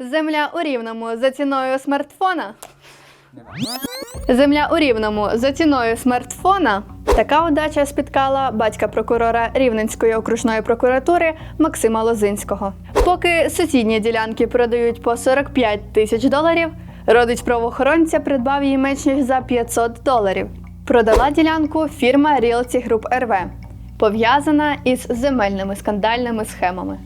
Земля у рівному за ціною смартфона. Земля у рівному за ціною смартфона. Така удача спіткала батька прокурора Рівненської окружної прокуратури Максима Лозинського. Поки сусідні ділянки продають по 45 тисяч доларів, родич правоохоронця придбав її менш ніж за 500 доларів. Продала ділянку фірма Realty Group RV, пов'язана із земельними скандальними схемами.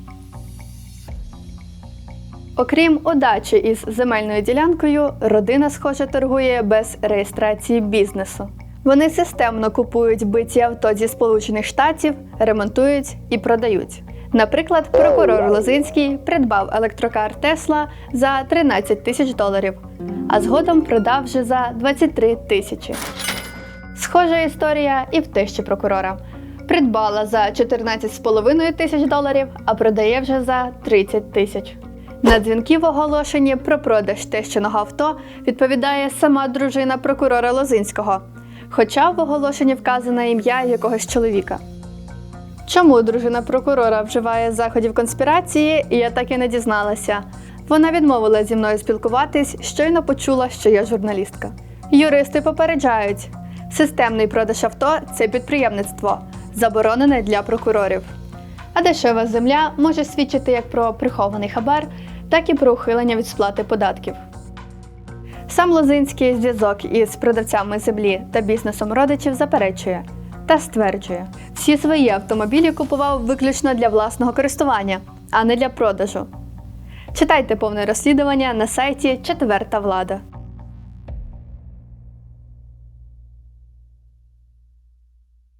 Окрім удачі із земельною ділянкою, родина, схоже, торгує без реєстрації бізнесу. Вони системно купують биті авто зі Сполучених Штатів, ремонтують і продають. Наприклад, прокурор Лозинський придбав електрокар Тесла за 13 тисяч доларів, а згодом продав вже за 23 тисячі. Схожа історія і в тещі прокурора. Придбала за 14,5 тисяч доларів, а продає вже за 30 тисяч. На дзвінки в оголошенні про продаж тещиного авто відповідає сама дружина прокурора Лозинського, хоча в оголошенні вказано ім'я якогось чоловіка. Чому дружина прокурора вживає заходів конспірації, я так і не дізналася. Вона відмовила зі мною спілкуватись, щойно почула, що я журналістка. Юристи попереджають: системний продаж авто це підприємництво, заборонене для прокурорів. А дешева земля може свідчити як про прихований хабар, так і про ухилення від сплати податків. Сам Лозинський зв'язок із продавцями землі та бізнесом родичів заперечує та стверджує, всі свої автомобілі купував виключно для власного користування, а не для продажу. Читайте повне розслідування на сайті Четверта влада.